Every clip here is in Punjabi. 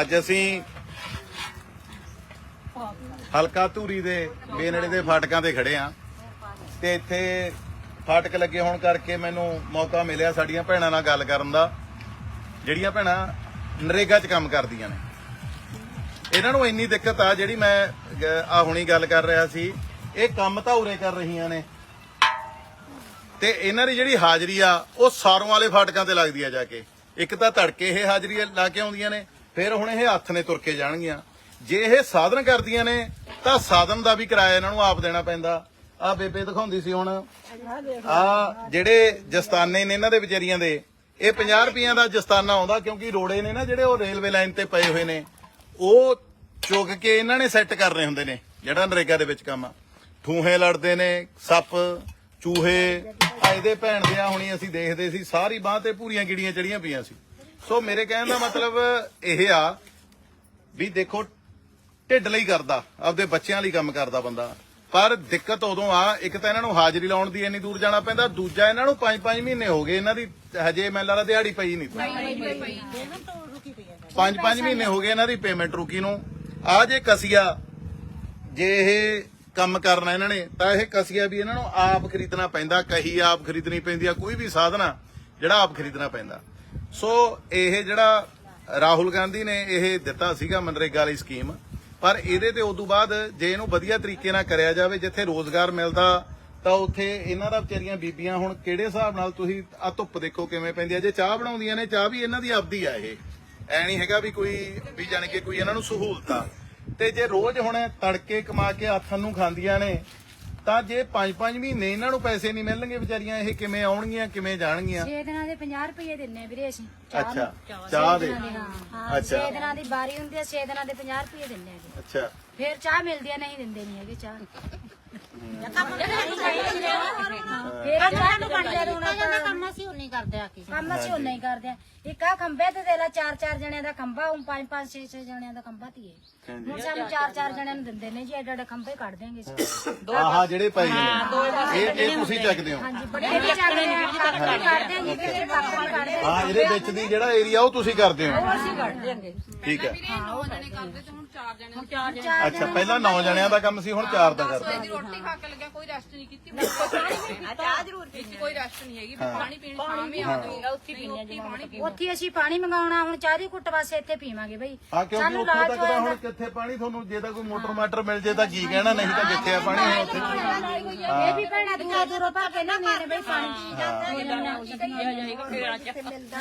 ਅੱਜ ਅਸੀਂ ਹਲਕਾ ਧੂਰੀ ਦੇ ਬੇਨੜੇ ਦੇ ਫਾਟਕਾਂ ਤੇ ਖੜੇ ਆ ਤੇ ਇੱਥੇ ਫਾਟਕ ਲੱਗੇ ਹੋਣ ਕਰਕੇ ਮੈਨੂੰ ਮੌਕਾ ਮਿਲਿਆ ਸਾਡੀਆਂ ਭੈਣਾਂ ਨਾਲ ਗੱਲ ਕਰਨ ਦਾ, ਜਿਹੜੀਆਂ ਭੈਣਾਂ ਨਰੇਗਾ 'ਚ ਕੰਮ ਕਰਦੀਆਂ ਨੇ। ਇਹਨਾਂ ਨੂੰ ਇੰਨੀ ਦਿੱਕਤ ਆ ਜਿਹੜੀ ਮੈਂ ਆ ਹੁਣੀ ਗੱਲ ਕਰ ਰਿਹਾ ਸੀ, ਇਹ ਕੰਮ ਤਾਂ ਉਰੇ ਕਰ ਰਹੀਆਂ ਨੇ। ਤੇ ਇਹਨਾਂ ਦੀ ਜਿਹੜੀ ਹਾਜ਼ਰੀ ਆ, ਉਹ ਸਾਰੋਂ ਵਾਲੇ ਫਾਟਕਾਂ ਤੇ ਲੱਗਦੀ ਆ ਜਾ ਕੇ। ਇੱਕ ਤਾਂ ਧੜਕੇ ਇਹ ਹਾਜ਼ਰੀ ਲਾ ਕੇ ਆਉਂਦੀਆਂ ਨੇ ਫਿਰ ਹੁਣ ਇਹ ਹੱਥ ਨੇ ਤੁਰ ਕੇ ਜਾਣਗੀਆਂ। ਜੇ ਇਹ ਸਾਧਨ ਕਰਦੀਆਂ ਨੇ, ਤਾਂ ਸਾਧਨ ਦਾ ਵੀ ਕਿਰਾਇਆ ਇਹਨਾਂ ਨੂੰ ਆਪ ਦੇਣਾ ਪੈਂਦਾ। ਆ ਬੇਬੇ ਦਿਖਾਉਂਦੀ ਸੀ ਹੁਣ। ਆ ਜਿਹੜੇ ਜਸਤਾਨੇ ਨੇ ਇਹਨਾਂ ਦੇ ਵਿਚਾਰੀਆਂ ਦੇ, ਇਹ 50 ਰੁਪਈਆਂ ਦਾ ਜਸਤਾਨਾ ਆਉਂਦਾ ਕਿਉਂਕਿ ਰੋੜੇ ਨੇ ਨਾ ਜਿਹੜੇ ਉਹ ਰੇਲਵੇ ਲਾਈਨ ਤੇ ਪਏ ਹੋਏ ਨੇ। ਉਹ ਚੁੱਕ ਕੇ ਇਹਨਾਂ ਨੇ ਸੈੱਟ ਕਰਨੇ ਹੁੰਦੇ ਨੇ, ਜਿਹੜਾ ਨਰੇਗਾ ਦੇ ਵਿੱਚ ਕੰਮ ਆ। ਠੂਹੇ ਲੜਦੇ ਨੇ, ਸੱਪ, ਚੂਹੇ ਆ ਇਹਦੇ ਭੈਣ ਦੇ ਆ ਹੁਣੀ ਅਸੀਂ ਦੇਖਦੇ ਸੀ, ਸਾਰੀ ਬਾਹ ਤੇ ਪੂਰੀਆਂ ਗਿੜੀਆਂ ਚੜੀਆਂ ਪਈਆਂ ਸੀ। ਸੋ ਮੇਰੇ ਕਹਿਣ ਦਾ ਮਤਲਬ ਇਹ ਆ ਵੀ ਦੇਖੋ ਢਿੱਡ ਲਈ ਕਰਦਾ ਆਪਦੇ ਬੱਚਿਆਂ ਲਈ ਕੰਮ ਕਰਦਾ ਬੰਦਾ। ਪਰ ਦਿੱਕਤ ਉਦੋਂ ਆ ਇੱਕ ਤਾਂ ਇਹਨਾਂ ਨੂੰ ਹਾਜ਼ਰੀ ਲਾਉਣ ਦੀ ਇੰਨੀ ਦੂਰ ਜਾਣਾ ਪੈਂਦਾ ਦੂਜਾ ਇਹਨਾਂ ਨੂੰ 5-5 ਮਹੀਨੇ ਹੋ ਗਏ ਇਹਨਾਂ ਦੀ ਹਜੇ ਮੈਨੂੰ ਲੱਗਦਾ ਦਿਹਾੜੀ ਪਈ ਨਹੀਂ। 5-5 ਮਹੀਨੇ ਹੋ ਗਏ ਇਹਨਾਂ ਦੀ ਪੇਮੈਂਟ ਰੁਕੀ ਨੂੰ। ਆ ਜੇ ਕਸੀਆ ਜੇ ਇਹ ਕੰਮ ਕਰਨਾ ਇਹਨਾਂ ਨੇ ਤਾਂ ਇਹ ਕਸੀਆ ਵੀ ਇਹਨਾਂ ਨੂੰ ਆਪ ਖਰੀਦਣਾ ਪੈਂਦਾ ਕਹੀ ਆਪ ਖਰੀਦਣੀ ਪੈਂਦੀ ਆ ਕੋਈ ਵੀ ਸਾਧਨ ਜਿਹੜਾ ਆਪ ਖਰੀਦਣਾ ਪੈਂਦਾ। ਸੋ ਇਹ ਜਿਹੜਾ ਰਾਹੁਲ ਗਾਂਧੀ ਨੇ ਇਹ ਦਿੱਤਾ ਸੀਗਾ ਮਨਰੇਗਾ ਵਾਲੀ ਸਕੀਮ, ਪਰ ਇਹਦੇ ਤੇ ਉਦੋਂ ਬਾਅਦ ਜੇ ਇਹਨੂੰ ਵਧੀਆ ਤਰੀਕੇ ਨਾਲ ਕਰਿਆ ਜਾਵੇ, ਜਿੱਥੇ ਰੋਜ਼ਗਾਰ ਮਿਲਦਾ, ਤਾਂ ਉੱਥੇ ਇਹਨਾਂ ਦਾ ਵਿਚਾਰੀਆਂ ਬੀਬੀਆਂ ਹੁਣ ਕਿਹੜੇ ਹਿਸਾਬ ਨਾਲ ਤੁਸੀਂ ਆ ਧੁੱਪ ਦੇਖੋ ਕਿਵੇਂ ਪੈਂਦੀ ਆ? ਜੇ ਚਾਹ ਬਣਾਉਂਦੀਆਂ ਨੇ, ਚਾਹ ਵੀ ਇਹਨਾਂ ਦੀ ਆਪਦੀ ਆ ਇਹ। ਐ ਨਹੀਂ ਹੈਗਾ ਵੀ ਕੋਈ, ਵੀ ਜਾਣ ਕੇ ਕੋਈ ਇਹਨਾਂ ਨੂੰ ਸਹੂਲਤ। ਆ ਤੇ ਜੇ ਰੋਜ਼ ਹੁਣ ਤੜਕੇ ਕਮਾ ਕੇ ਹੱਥਾਂ ਨੂੰ ਖਾਂਦੀਆਂ ਨੇ ਤਾਂ ਜੇ 5-5 ਮਹੀਨੇ ਇਹਨਾਂ ਨੂੰ ਪੈਸੇ ਨਹੀਂ ਮਿਲਣਗੇ ਵਿਚਾਰੀਆਂ ਇਹ ਕਿਵੇਂ ਆਉਣਗੀਆਂ ਕਿਵੇਂ ਜਾਣਗੀਆਂ? 6 ਦਿਨਾਂ ਦੇ 50 ਰੁਪਏ ਦਿੰਨੇ ਵੀਰੇ ਅਸੀਂ ਅੱਛਾ ਚਾਹ ਦੇ। ਹਾਂ। ਅੱਛਾ। 6 ਦਿਨਾਂ ਦੀ ਬਾਰੀ ਹੁੰਦੀ ਹੈ 6 ਦਿਨਾਂ ਦੇ 50 ਰੁਪਏ ਦਿੰਨੇ ਅੱਛਾ। ਫਿਰ ਚਾਹ ਮਿਲਦੀ ਹੈ ਨਹੀਂ ਦਿੰਦੇ ਨਹੀਂ ਹੈਗੇ ਚਾਹ। ਕੰਮ ਅਸੀਂ ਉਨੀ ਕਰਦੇ ਆ ਕੀ ਕੰਮ ਅਸੀਂ ਉਹਨਾਂ ਹੀ ਕਰਦੇ ਆ ਇੱਕ ਆ ਖੰਬੇ ਤੇ ਦੇ ਲਾ ਚਾਰ ਚਾਰ ਜਣਿਆਂ ਦਾ ਖੰਭਾ ਹੁਣ ਪੰਜ ਪੰਜ ਛੇ ਛੇ ਜਣਿਆਂ ਦਾ ਖੰਭਾ ਧੀਏ। ਹੁਣ ਸਾਨੂੰ ਚਾਰ ਚਾਰ ਜਣਿਆਂ ਨੂੰ ਦਿੰਦੇ ਨੇ ਜੀ ਐਡੇ ਐਡੇ ਖੰਭੇ ਕੱਢ ਦੇਂਗੇ ਅਸੀਂ ਆਹ ਜਿਹੜੇ ਪਏ ਨੇ ਇਹ ਇਹ ਤੁਸੀਂ ਚੱਕਦੇ ਹੋ। ਹਾਂਜੀ ਬੜੇ ਵੀ ਚੱਕਦੇ ਨੇ। ਹਾਂ ਇਹਦੇ ਵਿੱਚ ਦੀ ਜਿਹੜਾ ਏਰੀਆ ਉਹ ਤੁਸੀਂ ਕਰਦੇ ਹੋ ਅਸੀਂ ਕੱਢ ਦਿਆਂਗੇ। ਠੀਕ ਹੈ। ਨੌ ਜਣੇ ਕਰਦੇ ਤੇ ਹੁਣ ਚਾਰ ਜਣੇ ਅੱਛਾ ਪਹਿਲਾਂ 9 ਜਣਿਆਂ ਦਾ ਕੰਮ ਸੀ ਹੁਣ 4 ਦਾ ਕਰਦਾ। ਦੀ ਰੋਟੀ ਖਾ ਕੇ ਲੱਗਿਆ ਕੋਈ ਰੈਸਟ ਨਹੀਂ ਕੀਤੀ। ਪਾਣੀ ਵੀ ਪੀਤਾ। ਚਾਹ ਜ਼ਰੂਰ ਪੀਤੀ ਕੋਈ ਰੈਸਟ ਨਹੀਂ ਹੈਗੀ ਪਾਣੀ ਪੀਣ ਸ਼ਾਮੀ ਆ ਗਈ ਉੱਥੇ ਪੀਣੇ ਪਾਣੀ ਪੀਣਾ। ਉੱਥੇ ਅਸੀਂ ਪਾਣੀ ਮੰਗਾਉਣਾ ਹੁਣ ਚਾਹ ਦੀ ਘੁੱਟ ਵਾਸਤੇ ਇੱਥੇ ਪੀਵਾਂਗੇ ਬਈ। ਹਾਂ ਕਿਉਂਕਿ ਸਾਨੂੰ ਉੱਥੋਂ ਲਾਜ ਤੱਕ ਤਾਂ ਹੁਣ ਕਿੱਥੇ ਪਾਣੀ ਤੁਹਾਨੂੰ ਜੇ ਤਾਂ ਕੋਈ ਮੋਟਰ ਮਾਟਰ ਮਿਲ ਜੇ ਤਾਂ ਕੀ ਕਹਿਣਾ ਨਹੀਂ ਤਾਂ ਕਿੱਥੇ ਆ ਪਾਣੀ? ਹੁਣ ਉੱਥੇ ਇਹ ਵੀ ਭੈਣਾਂ ਦੂਰੋਂ ਦੂਰੋਂ ਭਰ ਕੇ ਨਾ ਬਈ ਪਾਣੀ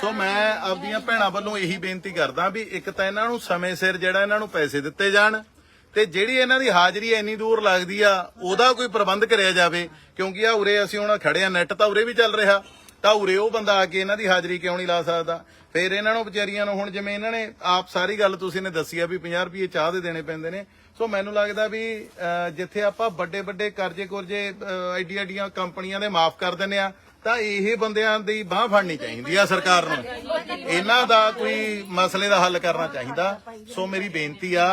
ਸੋ ਮੈਂ ਆਪਦੀਆਂ ਭੈਣਾਂ ਵੱਲੋਂ ਇਹੀ ਬੇਨਤੀ ਕਰਦਾ ਵੀ ਇੱਕ ਤਾਂ ਇਹਨਾਂ ਨੂੰ ਸਮੇਂ ਸਿਰ ਜਿਹੜਾ ਇਹਨਾਂ ਨੂੰ ਪੈਸੇ ਦਿੱਤੇ ਜਾਣ ਤੇ ਜਿਹੜੀ ਇਹਨਾਂ ਦੀ ਹਾਜ਼ਰੀ ਇੰਨੀ ਦੂਰ ਲੱਗਦੀ ਆ ਉਹਦਾ ਕੋਈ ਪ੍ਰਬੰਧ ਕਰਿਆ ਜਾਵੇ ਕਿਉਂਕਿ ਆ ਉਰੇ ਅਸੀਂ ਹੁਣ ਖੜੇ ਆ ਨੈਟ ਤਾਂ ਉਰੇ ਵੀ ਚੱਲ ਰਿਹਾ ਤਾਂ ਉਰੇ ਉਹ ਬੰਦਾ ਆ ਕੇ ਇਹਨਾਂ ਦੀ ਹਾਜ਼ਰੀ ਕਿਉਂ ਨਹੀਂ ਲਾ ਸਕਦਾ? ਫਿਰ ਇਹਨਾਂ ਨੂੰ ਵਿਚਾਰੀਆਂ ਨੂੰ ਹੁਣ ਜਿਵੇਂ ਇਹਨਾਂ ਨੇ ਆਪ ਸਾਰੀ ਗੱਲ ਤੁਸੀਂ ਨੇ ਦੱਸੀ ਆ ਵੀ 50 ਰੁਪਏ ਚਾਹ ਦੇ ਦੇਣੇ ਪੈਂਦੇ ਨੇ। ਸੋ ਮੈਨੂੰ ਲੱਗਦਾ ਵੀ ਅਹ, ਜਿੱਥੇ ਆਪਾਂ ਵੱਡੇ ਵੱਡੇ ਕਰਜ਼ੇ ਕੁਰਜੇ ਅਹ, ਐਡੀਆਂ ਕੰਪਨੀਆਂ ਦੇ ਮਾਫ ਕਰ ਦਿੰਦੇ ਆ ਤਾਂ ਇਹ ਬੰਦਿਆਂ ਦੀ ਬਾਹ ਫੜਨੀ ਚਾਹੀਦੀ ਆ ਸਰਕਾਰ ਨੂੰ। ਇਹਨਾਂ ਦਾ ਕੋਈ ਮਸਲੇ ਦਾ ਹੱਲ ਕਰਨਾ ਚਾਹੀਦਾ। ਸੋ ਮੇਰੀ ਬੇਨਤੀ ਆ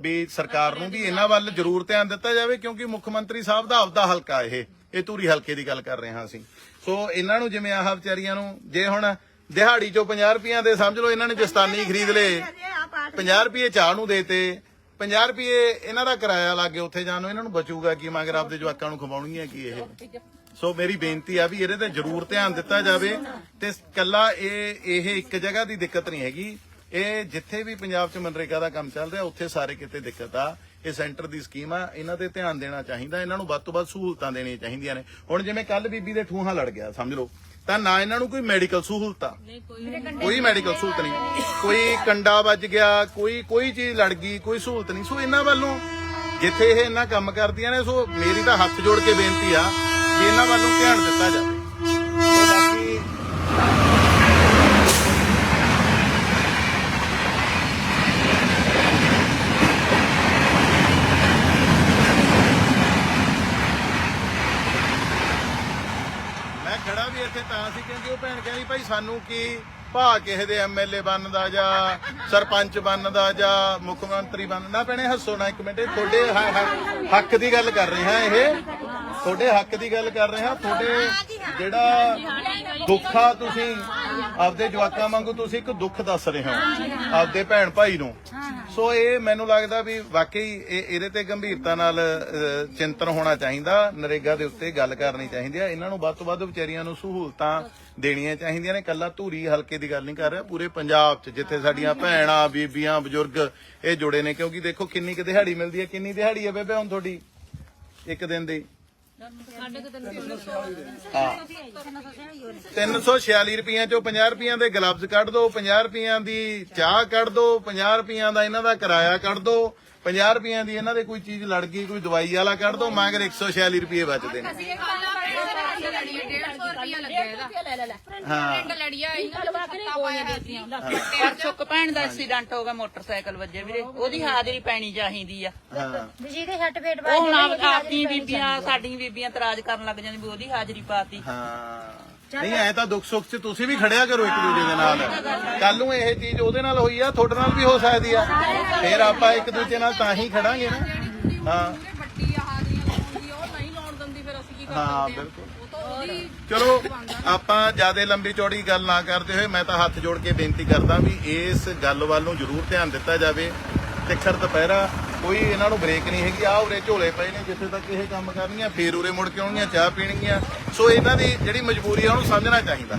ਵੀ ਸਰਕਾਰ ਨੂੰ ਵੀ ਇਹਨਾਂ ਵੱਲ ਜ਼ਰੂਰ ਧਿਆਨ ਦਿੱਤਾ ਜਾਵੇ ਕਿਉਂਕਿ ਮੁੱਖ ਮੰਤਰੀ ਸਾਹਿਬ ਦਾ ਆਪਦਾ ਹਲਕਾ ਇਹ। ਇਹ ਧੂਰੀ ਹਲਕੇ ਦੀ ਗੱਲ ਕਰ ਰਹੇ ਹਾਂ ਅਸੀਂ। ਸੋ ਇਹਨਾਂ ਨੂੰ ਜਿਵੇਂ ਆਹ ਵਿਚਾਰੀਆਂ ਨੂੰ ਜੇ ਹੁਣ ਦਿਹਾੜੀ ਚੋਂ 50 ਰੁਪਈਆ ਦੇ ਸਮਝ ਲਓ ਇਹਨਾਂ ਨੇ ਜਸਤਾਨੀ ਖਰੀਦ ਲਏ। 50 ਰੁਪਏ ਚਾਹ ਨੂੰ ਦੇਤੇ 50 ਰੁਪਏ ਇਹਨਾਂ ਦਾ ਕਿਰਾਇਆ ਲੱਗੇ ਉੱਥੇ ਜਾਣ ਨੂੰ ਇਹਨਾਂ ਨੂੰ ਬਚੂਗਾ ਕੀ ਮਗਰ ਆਪਦੇ ਜਵਾਕਾਂ ਨੂੰ ਖਵਾਉਣਗੀਆਂ ਕੀ ਇਹ? ਸੋ ਮੇਰੀ ਬੇਨਤੀ ਆ ਵੀ ਇਹਦੇ ਤੇ ਜ਼ਰੂਰ ਧਿਆਨ ਦਿੱਤਾ ਜਾਵੇ ਤੇ ਕੱਲਾ ਇਹ ਇਹ ਇੱਕ ਜਗ੍ਹਾ ਦੀ ਦਿੱਕਤ ਨਹੀਂ ਹੈਗੀ। ਇਹ ਜਿੱਥੇ ਵੀ ਪੰਜਾਬ 'ਚ ਮਨਰੇਗਾ ਦਾ ਕੰਮ ਚੱਲ ਰਿਹਾ ਉੱਥੇ ਸਾਰੇ ਕਿਤੇ ਦਿੱਕਤ ਆ। ਇਹ ਸੈਂਟਰ ਦੀ ਸਕੀਮ ਆ ਇਹਨਾਂ ਤੇ ਧਿਆਨ ਦੇਣਾ ਚਾਹੀਦਾ ਇਹਨਾਂ ਨੂੰ ਵੱਧ ਤੋਂ ਵੱਧ ਸਹੂਲਤਾਂ ਦੇਣੀਆਂ ਚਾਹੀਦੀਆਂ ਨੇ। ਹੁਣ ਜਿਵੇਂ ਕੱਲ ਬੀਬੀ ਦੇ ਠੂਹਾਂ ਲੜ ਗਿਆ ਸਮਝ ਲਓ। ਤਾਂ ਨਾ ਇਹਨਾਂ ਨੂੰ ਕੋਈ ਮੈਡੀਕਲ ਸਹੂਲਤ ਆ ਕੋਈ ਮੈਡੀਕਲ ਸਹੂਲਤ ਨਹੀਂ। ਕੋਈ ਕੰਡਾ ਵੱਜ ਗਿਆ ਕੋਈ ਕੋਈ ਚੀਜ਼ ਲੜ ਗਈ ਕੋਈ ਸਹੂਲਤ ਨਹੀਂ। ਸੋ ਇਹਨਾਂ ਵੱਲੋਂ ਜਿੱਥੇ ਇਹ ਇੰਨਾ ਕੰਮ ਕਰਦੀਆਂ ਨੇ ਸੋ ਮੇਰੀ ਤਾਂ ਹੱਥ ਜੋੜ ਕੇ ਬੇਨਤੀ ਆ ਵੀ ਇਹਨਾਂ ਵੱਲੋਂ ਧਿਆਨ ਦਿੱਤਾ ਜਾਵੇ। ਸੋ ਬਾਕੀ ਮੈਂ ਖੜਾ ਵੀ ਇੱਥੇ ਤਾਂ ਸੀ ਕਿਉਂਕਿ ਉਹ ਭੈਣ ਕਹਿੰਦੀ ਭਾਈ ਸਾਨੂੰ ਕੀ ਭਾ ਕਿਸੇ ਦੇ ਐਮਐਲਏ ਬਣਦਾ ਜਾਂ ਸਰਪੰਚ ਬਣਦਾ ਜਾਂ ਮੁੱਖ ਮੰਤਰੀ ਬਣਦਾ। ਭੈਣੇ, ਹੱਸੋ ਨਾ ਇੱਕ ਮਿੰਟ, ਇਹ ਤੁਹਾਡੇ ਹ- ਹ- ਹੱਕ ਦੀ ਗੱਲ ਕਰ ਰਹੇ ਹਾਂ ਇਹ। ਤੁਹਾਡੇ ਹੱਕ ਦੀ ਗੱਲ ਕਰ ਰਹੇ ਹਾਂ, ਤੁਹਾਡੇ ਜਿਹੜਾ ਦੁੱਖਾ ਤੁਸੀਂ ਆਪਦੇ ਜਵਾਕਾਂ ਵਾਂਗੂ ਤੁਸੀਂ ਇੱਕ ਦੁੱਖ ਦੱਸ ਰਹੇ ਹੋ, ਆਪਦੇ ਭੈਣ ਭਾਈ ਨੂੰ। ਸੋ ਇਹ ਮੈਨੂੰ ਲੱਗਦਾ ਵੀ ਵਾਕਈ ਇਹ ਇਹਦੇ ਤੇ ਗੰਭੀਰਤਾ ਨਾਲ ਚਿੰਤਨ ਹੋਣਾ ਚਾਹੀਦਾ, ਨਰੇਗਾ ਦੇ ਉੱਤੇ ਗੱਲ ਕਰਨੀ ਚਾਹੀਦੀ ਹੈ ਇਹਨਾਂ ਨੂੰ ਵੱਧ ਤੋਂ ਵੱਧ ਵਿਚਾਰੀਆਂ ਨੂੰ ਸਹੂਲਤਾਂ ਦੇਣੀਆਂ ਚਾਹੀਦੀਆਂ ਨੇ। ਕੱਲਾ ਧੂਰੀ ਹਲਕੇ ਦੀ ਗੱਲ ਨਹੀਂ ਕਰ ਰਿਹਾ, ਪੂਰੇ ਪੰਜਾਬ 'ਚ, ਜਿੱਥੇ ਸਾਡੀਆਂ ਭੈਣਾਂ, ਬੀਬੀਆਂ, ਬਜ਼ੁਰਗ ਇਹ ਜੁੜੇ ਨੇ। ਕਿਉਂਕਿ ਦੇਖੋ ਕਿੰਨੀ ਕਿ ਦਿਹਾੜੀ ਮਿਲਦੀ ਹੈ, ਕਿੰਨੀ ਦਿਹਾੜੀ ਹੈ ਬੇਬੇ ਹੁਣ ਤੁਹਾਡੀ? ਇੱਕ ਦਿਨ ਦੀ। 346 ਰੁਪਈਆਂ ਚੋਂ 50 ਰੁਪਈਆਂ ਦੇ ਗਲਵਜ਼ ਕੱਢ ਦੋ 50 ਰੁਪਈਆਂ ਦੀ ਚਾਹ ਕੱਢ ਦੋ 50 ਰੁਪਈਆਂ ਦਾ ਇਹਨਾਂ ਦਾ ਕਿਰਾਇਆ ਕੱਢ ਦੋ 50 ਰੁਪਈਆਂ ਦੀ ਇਹਨਾਂ ਦੇ ਕੋਈ ਚੀਜ਼ ਲੜ ਗਈ, ਕੋਈ ਦਵਾਈ ਵਾਲਾ ਕੱਢ ਦੋ ਮਗਰ 146 ਰੁਪਏ ਬਚਦੇ ਨੇ। ਪਿੰਡ ਲੜੀ 150 ਰੁਪਿਆ ਲੱਗਿਆ ਇਹਦਾ। ਹਾਂ। ਪਿੰਡ ਲੜੀਆ ਇਹਨਾਂ ਨੂੰ ਸੱਤਾ ਪਾਇਆ ਹੋਇਆ ਸੀ ਪਰ ਸੁੱਕ ਭੈਣ ਦਾ ਐਕਸੀਡੈਂਟ ਹੋ ਗਿਆ ਮੋਟਰਸਾਈਕਲ ਵੱਜੇ ਵੀਰੇ। ਉਹਦੀ ਹਾਜ਼ਰੀ ਪੈਣੀ ਚਾਹੀਦੀ ਆ। ਹਾਂ। ਵੀ ਜਿਹਦੇ ਛੱਟ ਫੇਟ ਉਹ ਹੁਣ ਆਪ- ਆਪਣੀਆਂ ਬੀਬੀਆਂ ਸਾਡੀਆਂ ਬੀਬੀਆਂ ਇਤਰਾਜ਼ ਕਰਨ ਲੱਗ ਜਾਂਦੀ ਵੀ ਉਹਦੀ ਹਾਜ਼ਰੀ ਪਾਤੀ। ਹਾਂ। ਨਹੀਂ ਐ ਤਾਂ ਦੁੱਖ ਸੁੱਖ 'ਚ ਤੁਸੀਂ ਵੀ ਖੜਿਆ ਕਰੋ ਇੱਕ ਦੂਜੇ ਦੇ ਨਾਲ। ਕੱਲ ਨੂੰ ਇਹ ਚੀਜ਼ ਉਹਦੇ ਨਾਲ ਹੋਈ ਆ ਤੁਹਾਡੇ ਨਾਲ ਵੀ ਹੋ ਸਕਦੀ ਆ। ਫਿਰ ਆਪਾਂ ਇੱਕ ਦੂਜੇ ਨਾਲ ਤਾਂ ਹੀ ਖੜਾਂਗੇ ਨਾ। ਹਾਂ। ਪੂਰੇ ਵੱਡੀ ਆ ਹਾਜ਼ਰੀਆਂ ਲਾਉਂਦੀ ਉਹ ਨਹੀਂ ਲਾਉਣ ਦਿੰਦੀ ਫਿਰ ਅਸੀਂ ਕੀ ਕਰ ਹਾਂ ਸਕਦੇ ਬਿਲਕੁਲ। ਉਹ ਤਾਂ ਉਹਦੀ ਚਲੋ, ਆਪਾਂ ਜ਼ਿਆਦਾ ਲੰਬੀ ਚੌੜੀ ਗੱਲ ਨਾ ਕਰਦੇ ਹੋਏ, ਮੈਂ ਤਾਂ ਹੱਥ ਜੋੜ ਕੇ ਬੇਨਤੀ ਕਰਦਾ ਵੀ ਇਸ ਗੱਲ ਵੱਲ ਨੂੰ ਜ਼ਰੂਰ ਧਿਆਨ ਦਿੱਤਾ ਜਾਵੇ ਤਿੱਖਰ ਦੁਪਹਿਰਾ ਕੋਈ ਇਹਨਾਂ ਨੂੰ ਬ੍ਰੇਕ ਨਹੀਂ ਹੈਗੀ। ਆ ਉਰੇ ਝੋਲੇ ਪਏ ਨੇ, ਜਿੱਥੇ ਤੱਕ ਇਹ ਕੰਮ ਕਰਨੀਆਂ ਫੇਰ ਉਰੇ ਮੁੜ ਕੇ ਆਉਣਗੀਆਂ, ਚਾਹ ਪੀਣਗੀਆਂ। ਸੋ ਇਹਨਾਂ ਦੀ ਜਿਹੜੀ ਮਜਬੂਰੀ ਆ, ਉਹਨੂੰ ਸਮਝਣਾ ਚਾਹੀਦਾ।